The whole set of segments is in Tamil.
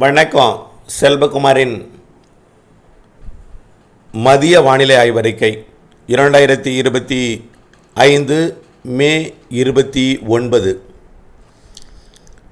வணக்கம் செல்வகுமாரின் மதிய வானிலை ஆய்வறிக்கை. இரண்டாயிரத்தி இருபத்தி ஐந்து மே இருபத்தி ஒன்பது.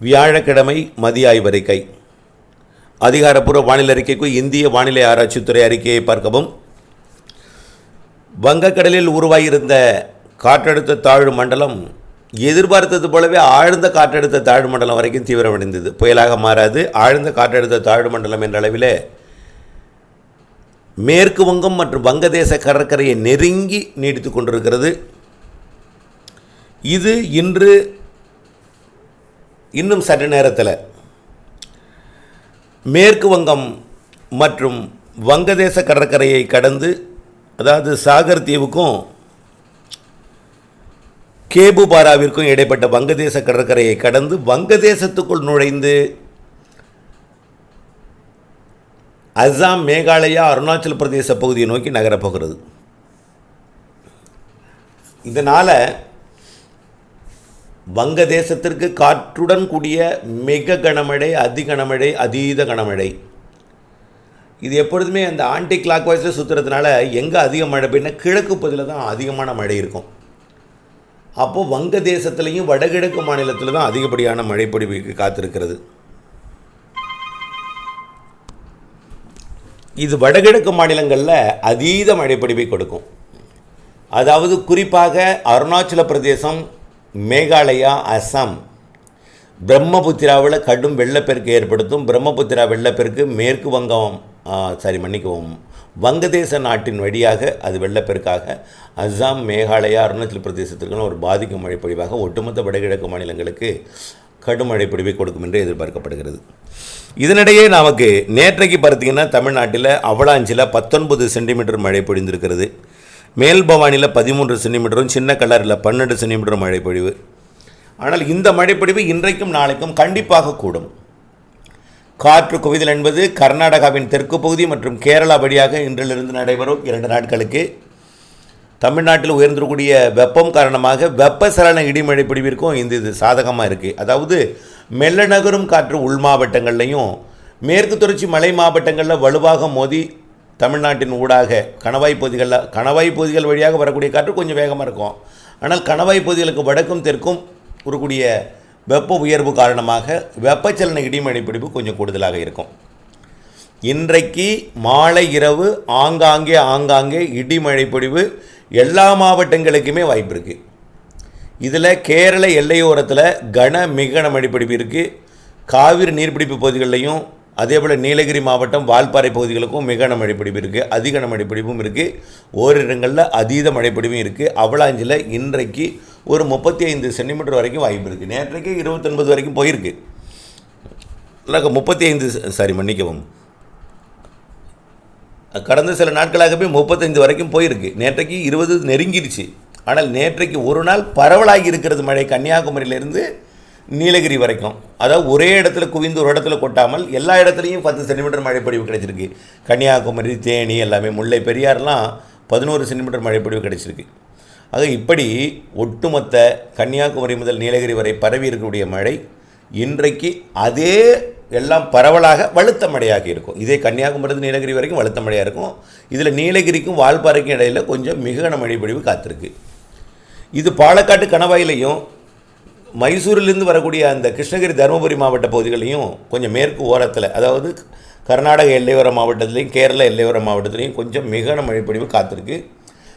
வியாழக்கிழமை மதிய ஆய்வறிக்கை. அதிகாரப்பூர்வ வானிலை அறிக்கைக்கு இந்திய வானிலை ஆராய்ச்சித்துறை அறிக்கையை பார்க்கவும். வங்கக்கடலில் உருவாகியிருந்த காற்றழுத்த தாழ்வு மண்டலம் எதிர்பார்த்தது போலவே ஆழ்ந்த காற்றழுத்த தாழ்வு மண்டலம் வரைக்கும் தீவிரமடைந்தது. புயலாக மாறாது ஆழ்ந்த காற்றழுத்த தாழ்வு மண்டலம் என்ற அளவிலே மேற்கு வங்கம் மற்றும் வங்கதேச கடற்கரையை நெருங்கி நீடித்து கொண்டிருக்கிறது. இது இன்று இன்னும் சற்று நேரத்தில் மேற்கு வங்கம் மற்றும் வங்கதேச கடற்கரையை கடந்து அதாவது சாகர் தீவுக்கும் கேபுபாராவிற்கும் இடைப்பட்ட வங்கதேச கடற்கரையை கடந்து வங்கதேசத்துக்குள் நுழைந்து அஸ்ஸாம் மேகாலயா அருணாச்சல பிரதேச பகுதியை நோக்கி நகரப்போகிறது. இதனால் வங்கதேசத்திற்கு காற்றுடன் கூடிய மிக கனமழை அதி கனமழை அதீத கனமழை. இது எப்பொழுதுமே அந்த ஆன்டி கிளாக் வாய்ஸில் சுற்றுறதுனால எங்கே அதிக மழை பெய்யுனா கிழக்கு பகுதியில் தான் அதிகமான மழை இருக்கும். அப்போது வங்கதேசத்துலேயும் வடகிழக்கு மாநிலத்தில் தான் அதிகப்படியான மழைப்பொழிவுக்கு காத்திருக்கிறது. இது வடகிழக்கு மாநிலங்களில் அதீத மழைப்பொழிவை கொடுக்கும். அதாவது குறிப்பாக அருணாச்சல பிரதேசம் மேகாலயா அஸ்ஸாம் பிரம்மபுத்திராவில் கடும் வெள்ளப்பெருக்கு ஏற்படுத்தும். பிரம்மபுத்திரா வெள்ளப்பெருக்கு மேற்கு வங்கம் சாரி மன்னிக்கவும். வங்கதேச நாட்டின் வழியாக அது வெள்ளப்பெருக்காக அஸ்ஸாம் மேகாலயா அருணாச்சல பிரதேசத்திற்கான ஒரு பாதிக்கும் மழைப்பொழிவாக ஒட்டுமொத்த வடகிழக்கு மாநிலங்களுக்கு கடும் மழைப்பொழிவை கொடுக்கும் என்று எதிர்பார்க்கப்படுகிறது. இதனிடையே நமக்கு நேற்றைக்கு பார்த்தீங்கன்னா தமிழ்நாட்டில் அவலாஞ்சில் பத்தொன்பது சென்டிமீட்டர் மழை பொழிந்திருக்கிறது. மேல்பவானியில் பதிமூன்று சென்டிமீட்டரும் சின்ன கலரில் பன்னெண்டு சென்டிமீட்டர் மழைப்பொழிவு ஆனால் இந்த மழைப்பொழிவு இன்றைக்கும் நாளைக்கும் கண்டிப்பாக கூடும். காற்று குவிதல் என்பது கர்நாடகாவின் தெற்கு பகுதி மற்றும் கேரளா வழியாக இன்றிலிருந்து நடைபெறும் இரண்டு நாட்களுக்கு. தமிழ்நாட்டில் உயர்ந்திருக்கூடிய வெப்பம் காரணமாக வெப்பசலன இடிமழை பிடிவிற்கும் இந்த இது சாதகமாக இருக்குது அதாவது மெல்ல நகரும் காற்று உள் மாவட்டங்கள்லையும் மேற்கு தொடர்ச்சி மலை மாவட்டங்களில் வலுவாக மோதி தமிழ்நாட்டின் ஊடாக கணவாய் பகுதிகளில் கணவாய் பகுதிகள் வழியாக வரக்கூடிய காற்று கொஞ்சம் வேகமாக இருக்கும். ஆனால் கணவாய் பகுதிகளுக்கு வடக்கும் தெற்கும் இருக்கக்கூடிய வெப்ப உயர்வு காரணமாக வெப்பச்சலன இடிமழை பிடிப்பு கொஞ்சம் கூடுதலாக இருக்கும். இன்றைக்கு மாலை இரவு ஆங்காங்கே ஆங்காங்கே இடிமழை பொழிவு எல்லா மாவட்டங்களுக்குமே வாய்ப்பு இருக்குது இதில் கேரள எல்லையோரத்தில் கன மிகன மழைப்பிடிப்பு இருக்குது காவிரி நீர்பிடிப்பு பகுதிகளிலையும் அதே போல் நீலகிரி மாவட்டம் வால்பாறை பகுதிகளுக்கும் மிகன மழைப்பிடிப்பு இருக்குது அதிகன மழைப்பிடிப்பும் இருக்குது ஓரிடங்களில் அதீத மழைப்பிடிப்பும் இருக்குது அவலாஞ்சில் இன்றைக்கு ஒரு முப்பத்தி ஐந்து சென்டிமீட்டர் வரைக்கும் வாய்ப்பு இருக்குது நேற்றைக்கு இருபத்தொன்பது வரைக்கும் போயிருக்கு. இல்லை முப்பத்தி ஐந்து சாரி மன்னிக்கவும். கடந்த சில நாட்களாகவே முப்பத்தைந்து வரைக்கும் போயிருக்கு. நேற்றைக்கு இருபது நெருங்கிடுச்சு. ஆனால் நேற்றைக்கு ஒரு நாள் பரவலாகி இருக்கிறது மழை கன்னியாகுமரியிலிருந்து நீலகிரி வரைக்கும். அதாவது ஒரே இடத்துல குவிந்து ஒரு இடத்துல கொட்டாமல் எல்லா இடத்துலையும் பத்து சென்டிமீட்டர் மழைப்பொழிவு கிடைச்சிருக்கு. கன்னியாகுமரி தேனி எல்லாமே முல்லை பெரியார்லாம் பதினோரு சென்டிமீட்டர் மழைப்பொழிவு கிடைச்சிருக்கு. ஆக இப்படி ஒட்டுமொத்த கன்னியாகுமரி முதல் நீலகிரி வரை பரவி இருக்கக்கூடிய மழை இன்றைக்கு அதே எல்லாம் பரவலாக வலுத்த மழையாக இருக்கும். இதே கன்னியாகுமரி நீலகிரி வரைக்கும் வலுத்த மழையாக இருக்கும். இதில் நீலகிரிக்கும் வால்பாறைக்கும் இடையில் கொஞ்சம் மிகுன மழைப்பொழிவு காத்திருக்கு. இது பாலக்காட்டு கணவாயிலையும் மைசூரிலிருந்து வரக்கூடிய அந்த கிருஷ்ணகிரி தருமபுரி மாவட்ட பகுதிகளையும் கொஞ்சம் மேற்கு ஓரத்தில் அதாவது கர்நாடக எல்லையோர மாவட்டத்துலேயும் கேரள எல்லையோர மாவட்டத்துலேயும் கொஞ்சம் மிகுன மழைப்பொழிவு காத்திருக்கு.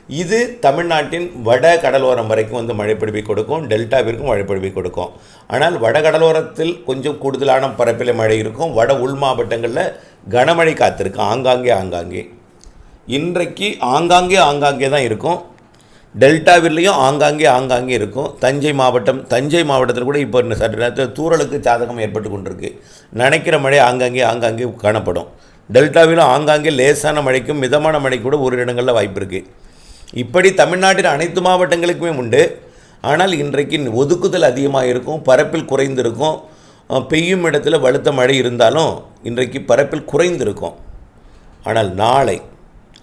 இது தமிழ்நாட்டின் வட கடலோரம் வரைக்கும் வந்து மழைப்பிடிப்பை கொடுக்கும் டெல்டாவிற்கும் மழைப்பிடிப்பை கொடுக்கும். ஆனால் வட கடலோரத்தில் கொஞ்சம் கூடுதலான பரப்பில் மழை இருக்கும். வட உள் மாவட்டங்களில் கனமழை காத்திருக்கு. ஆங்காங்கே ஆங்காங்கே. இன்றைக்கு ஆங்காங்கே ஆங்காங்கே தான் இருக்கும். டெல்டாவிலையும் ஆங்காங்கே ஆங்காங்கே இருக்கும். தஞ்சை மாவட்டம் தஞ்சை மாவட்டத்தில் கூட இப்போ சற்று நேரத்தில் தூரலுக்கு சாதகம் ஏற்பட்டு கொண்டிருக்கு. நினைக்கிற மழை ஆங்காங்கே ஆங்காங்கே காணப்படும். டெல்டாவிலும் ஆங்காங்கே லேசான மழைக்கும் மிதமான மழை கூட ஒரு இடங்களில் வாய்ப்பு இருக்குது இப்படி தமிழ்நாட்டின் அனைத்து மாவட்டங்களுக்குமே உண்டு. ஆனால் இன்றைக்கு ஒதுக்குதல் அதிகமாக இருக்கும் பரப்பில் குறைந்திருக்கும் பெய்யும் இடத்துல வலுத்த மழை இருந்தாலும் இன்றைக்கு பரப்பில் குறைந்திருக்கும். ஆனால் நாளை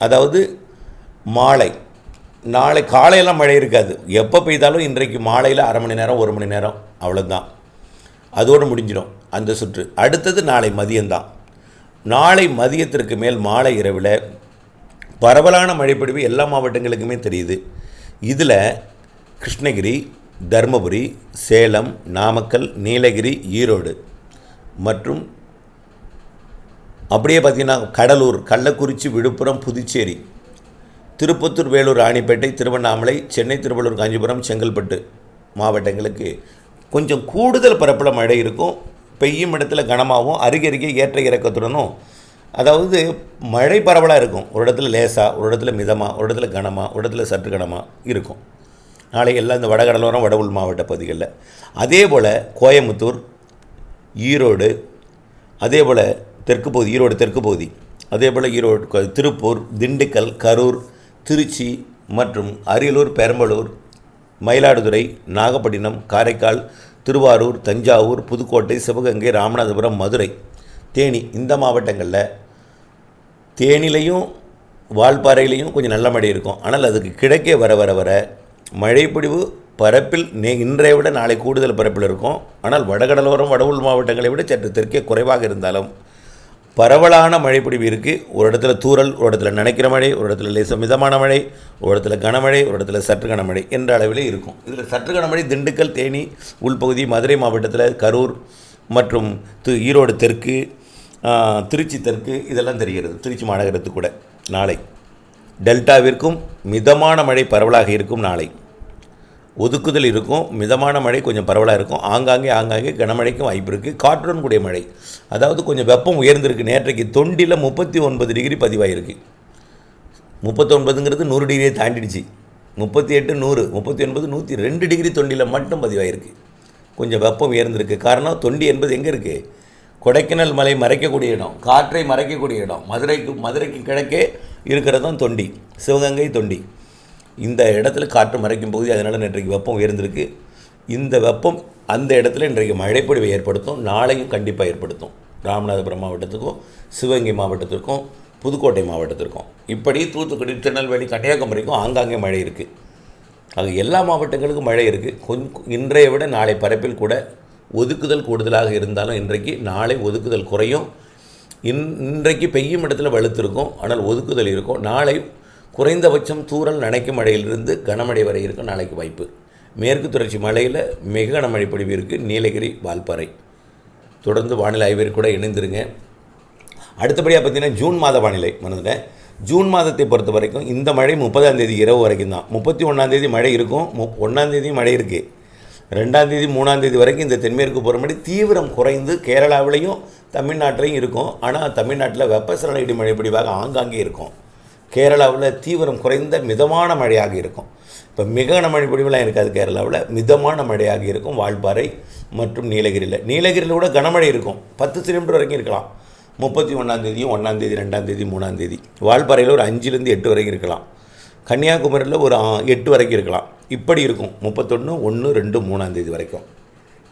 அதாவது மாலை நாளை காலையெல்லாம் மழை இருக்காது. எப்போ பெய்தாலும் இன்றைக்கு மாலையில் அரை மணி நேரம் ஒரு மணி நேரம் அவ்வளோதான் அதோடு முடிஞ்சிடும் அந்த சுற்று. அடுத்தது நாளை மதியம்தான். நாளை மதியத்திற்கு மேல் மாலை இரவில் பரவலான மழைப்பொழிவு எல்லா மாவட்டங்களுக்குமே தெரியுது. இதில் கிருஷ்ணகிரி தருமபுரி சேலம் நாமக்கல் நீலகிரி ஈரோடு மற்றும் அப்படியே பார்த்திங்கன்னா கடலூர் கள்ளக்குறிச்சி விழுப்புரம் புதுச்சேரி திருப்பத்தூர் வேலூர் ராணிப்பேட்டை திருவண்ணாமலை சென்னை திருவள்ளூர் காஞ்சிபுரம் செங்கல்பட்டு மாவட்டங்களுக்கு கொஞ்சம் கூடுதல் பரப்பில் மழை இருக்கும். பெய்யும் இடத்துல கனமாகவும் அருகருகே ஏற்ற இறக்கத்துடனும் அதாவது மழை பரவலாக இருக்கும். ஒரு இடத்துல லேசாக ஒரு இடத்துல மிதமாக ஒரு இடத்துல கனமாக ஒரு இடத்துல சற்று கனமாக இருக்கும். நாளை எல்லாம் இந்த வடகடலோரம் வட மாவட்ட பகுதிகளில். அதே போல் கோயம்புத்தூர் ஈரோடு அதே போல் தெற்கு பகுதி ஈரோடு தெற்கு பகுதி அதே போல் ஈரோடு திருப்பூர் திண்டுக்கல் கரூர் திருச்சி மற்றும் அரியலூர் பெரம்பலூர் மயிலாடுதுறை நாகப்பட்டினம் காரைக்கால் திருவாரூர் தஞ்சாவூர் புதுக்கோட்டை சிவகங்கை ராமநாதபுரம் மதுரை தேனி இந்த மாவட்டங்களில் தேனிலையும் வால்பாறையிலையும் கொஞ்சம் நல்ல மழை இருக்கும். ஆனால் அதுக்கு கிழக்கே வர வர வர மழைப்பிடிவு பரப்பில் நே இன்றைய விட நாளை கூடுதல் பரப்பில் இருக்கும். ஆனால் வடகடலோரம் வட உள் மாவட்டங்களை விட சற்று தெற்கே குறைவாக இருந்தாலும் பரவலான மழைப்பிடிவு இருக்குது ஒரு இடத்துல தூரல் ஒரு இடத்துல நினைக்கிற மழை ஒரு இடத்துல லேச மிதமான மழை ஒரு இடத்துல கனமழை ஒரு இடத்துல சற்று கனமழை என்ற அளவிலே இருக்கும். இதில் சற்று கனமழை திண்டுக்கல் தேனி உள்பகுதி மதுரை மாவட்டத்தில் கரூர் மற்றும் து ஈரோடு தெற்கு திருச்சி தெற்கு இதெல்லாம் தெரிகிறது. திருச்சி மாநகரத்து கூட. நாளை. டெல்டாவிற்கும் மிதமான மழை பரவலாக இருக்கும் நாளை. ஒதுக்குதல் இருக்கும். மிதமான மழை கொஞ்சம் பரவலாக இருக்கும். ஆங்காங்கே ஆங்காங்கே கனமழைக்கும் வாய்ப்பு இருக்குது காற்றுடன் கூடிய மழை. அதாவது கொஞ்சம் வெப்பம் உயர்ந்திருக்கு. நேற்றைக்கு தொண்டியில் முப்பத்தி ஒன்பது டிகிரி பதிவாயிருக்கு. முப்பத்தொன்பதுங்கிறது நூறு டிகிரியை தாண்டிடுச்சு. முப்பத்தி எட்டு நூறு முப்பத்தி ஒன்பது நூற்றி ரெண்டு டிகிரி தொண்டியில் மட்டும் பதிவாயிருக்கு. கொஞ்சம் வெப்பம் உயர்ந்திருக்கு. காரணம் தொண்டி என்பது எங்கே இருக்குது கொடைக்கானல் மலை மறைக்கக்கூடிய இடம் காற்றை மறைக்கக்கூடிய இடம் மதுரைக்கு மதுரைக்கு கிழக்கே இருக்கிறது தான் தொண்டி சிவகங்கை தொண்டி. இந்த இடத்துல காற்று மறைக்கும் பகுதி அதனால் இன்றைக்கு வெப்பம் உயர்ந்திருக்கு. இந்த வெப்பம் அந்த இடத்துல இன்றைக்கு மழைப்பொழிவை ஏற்படுத்தும் நாளையும் கண்டிப்பாக ஏற்படுத்தும். ராமநாதபுரம் மாவட்டத்துக்கும் சிவகங்கை மாவட்டத்திற்கும் புதுக்கோட்டை மாவட்டத்திற்கும். இப்படி தூத்துக்குடி திருநெல்வேலி கன்னியாகுமரிக்கும் ஆங்காங்கே மழை இருக்குது அது எல்லா மாவட்டங்களுக்கும் மழை இருக்குது கொஞ்சம் இன்றைய விட நாளை பரப்பில் கூட ஒதுக்குதல் கூடுதலாக இருந்தாலும் இன்றைக்கு நாளை ஒதுக்குதல் குறையும். இன் இன்றைக்கு பெய்யும் இடத்துல வலுத்திருக்கும் ஆனால் ஒதுக்குதல் இருக்கும். நாளை குறைந்தபட்சம் தூரல் நனைக்கும் மழையிலிருந்து கனமழை வரை இருக்கும் நாளைக்கு வாய்ப்பு. மேற்கு தொடர்ச்சி மலையில் மிக கனமழை பொழிவு இருக்குது நீலகிரி வால்பாறை. தொடர்ந்து வானிலை ஆய்விற்கு கூட இணைந்துருங்க. அடுத்தபடியாக பார்த்தீங்கன்னா ஜூன் மாத வானிலை மனதில் ஜூன் மாதத்தை பொறுத்த வரைக்கும் இந்த மழை முப்பதாம் தேதி இரவு வரைக்கும் தான். முப்பத்தி ஒன்றாந்தேதி மழை இருக்கும். மு ஒன்றாந்தேதியும் மழை இருக்குது ரெண்டாம் தேதி மூணாம் தேதி வரைக்கும் இந்த தென்மேற்கு பருவமழை தீவிரம் குறைந்து கேரளாவிலையும் தமிழ்நாட்டிலையும் இருக்கும். ஆனால் தமிழ்நாட்டில் வெப்பசலன இடிமழை பிடிவாக ஆங்காங்கே இருக்கும். கேரளாவில் தீவிரம் குறைந்த மிதமான மழையாக இருக்கும். இப்போ மிக மழை பொழிவுலாம் இருக்காது கேரளாவில். மிதமான மழையாக இருக்கும் வால்பாறை மற்றும் நீலகிரியில். நீலகிரியில் கூட கனமழை இருக்கும். பத்து சென்டிமீட்டர் வரைக்கும் இருக்கலாம். முப்பத்தி ஒன்றாந்தேதியும் ஒன்றாந்தேதி ரெண்டாந்தேதி மூணாந்தேதி வால்பாறையில் ஒரு அஞ்சுலேருந்து எட்டு வரைக்கும் இருக்கலாம். கன்னியாகுமரியில் ஒரு எட்டு வரைக்கும் இருக்கலாம். இப்படி இருக்கும். முப்பத்தொன்று ஒன்று ரெண்டு மூணாந்தேதி வரைக்கும்.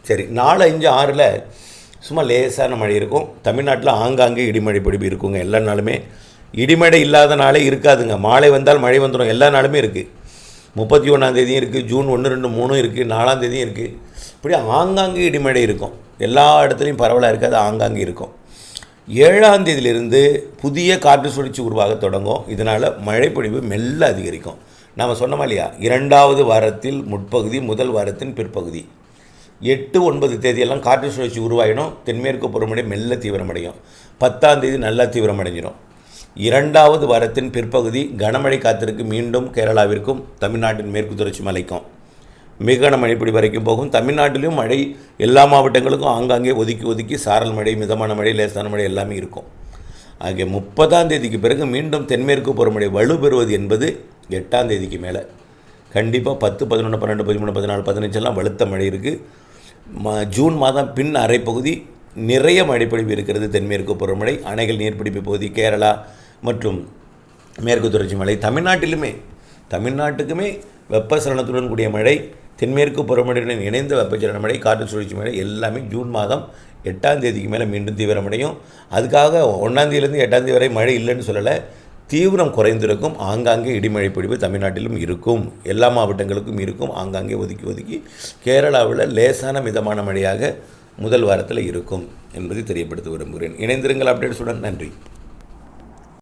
சரி நாலு அஞ்சு ஆறில் சும்மா லேசான மழை இருக்கும். தமிழ்நாட்டில் ஆங்காங்கே இடிமழை பிடிப்பு இருக்குங்க. எல்லா நாளுமே இடிமழை இல்லாத நாளே இருக்காதுங்க. மாலை வந்தால் மழை வந்துடும் எல்லா நாளுமே இருக்குது முப்பத்தி ஒன்றாந்தேதியும் இருக்குது ஜூன் ஒன்று ரெண்டு மூணும் இருக்குது நாலாந்தேதியும் இருக்குது இப்படி ஆங்காங்கே இடிமழை இருக்கும். எல்லா இடத்துலையும் பரவலாக இருக்காது. ஆங்காங்கே இருக்கும். ஏழாம் தேதியிலிருந்து புதிய காற்று சுழற்சி உருவாக தொடங்கும். இதனால் மழைப்பொழிவு மெல்ல அதிகரிக்கும். நாம் சொன்னோமா இல்லையா? இரண்டாவது வாரத்தில் முற்பகுதி முதல் வாரத்தின் பிற்பகுதி. எட்டு ஒன்பது தேதியெல்லாம் காற்று சுழற்சி உருவாகிடும் தென்மேற்கு பருவமழை மெல்ல தீவிரமடையும். பத்தாம் தேதி நல்லா தீவிரமடைஞ்சிடும் இரண்டாவது வாரத்தின் பிற்பகுதி கனமழை காத்திற்கு மீண்டும் கேரளாவிற்கும் தமிழ்நாட்டின் மேற்கு தொடர்ச்சி மலைக்கும். மிக மழைப்பிடி இப்படி வரைக்கும் போகும். தமிழ்நாட்டிலும் மழை எல்லா மாவட்டங்களுக்கும் ஆங்காங்கே ஒதுக்கி ஒதுக்கி சாரல் மழை மிதமான மழை லேசான மழை எல்லாமே இருக்கும். ஆகிய முப்பதாம் தேதிக்கு பிறகு மீண்டும் தென்மேற்கு பருவமழை வலுப்பெறுவது என்பது எட்டாம் தேதிக்கு மேலே. கண்டிப்பாக பத்து பதினொன்று பன்னெண்டு பதிமூணு பதினாலு பதினஞ்செல்லாம் வலுத்த மழை இருக்குது ம ஜூன் மாதம் பின் அரைப்பகுதி நிறைய மழைப்பொழிவு இருக்கிறது தென்மேற்கு பருவமழை. அணைகள் நீர்பிடிப்பு பகுதி கேரளா மற்றும் மேற்கு தொடர்ச்சி மழை. தமிழ்நாட்டிலுமே தமிழ்நாட்டுக்குமே வெப்பசலனத்துடன் கூடிய மழை. தென்மேற்கு பருவமழையுடன் இணைந்த வெப்பச்சலன மழை காற்று சுழற்சி மழை எல்லாமே ஜூன் மாதம் எட்டாம் தேதிக்கு மேலே மீண்டும் தீவிரமடையும். அதுக்காக ஒன்றாந்தேதியிலேருந்து எட்டாம் தேதி வரை மழை இல்லைன்னு சொல்லலை. தீவிரம் குறைந்திருக்கும். ஆங்காங்கே இடிமழை பொழிவு தமிழ்நாட்டிலும் இருக்கும். எல்லா மாவட்டங்களுக்கும் இருக்கும். ஆங்காங்கே ஒதுக்கி ஒதுக்கி கேரளாவில் லேசான மிதமான மழையாக முதல் வாரத்தில் இருக்கும் என்பதை தெரியப்படுத்த விரும்புகிறேன். இணைந்திருங்கள் அப்டேட்ஸுடன் நன்றி.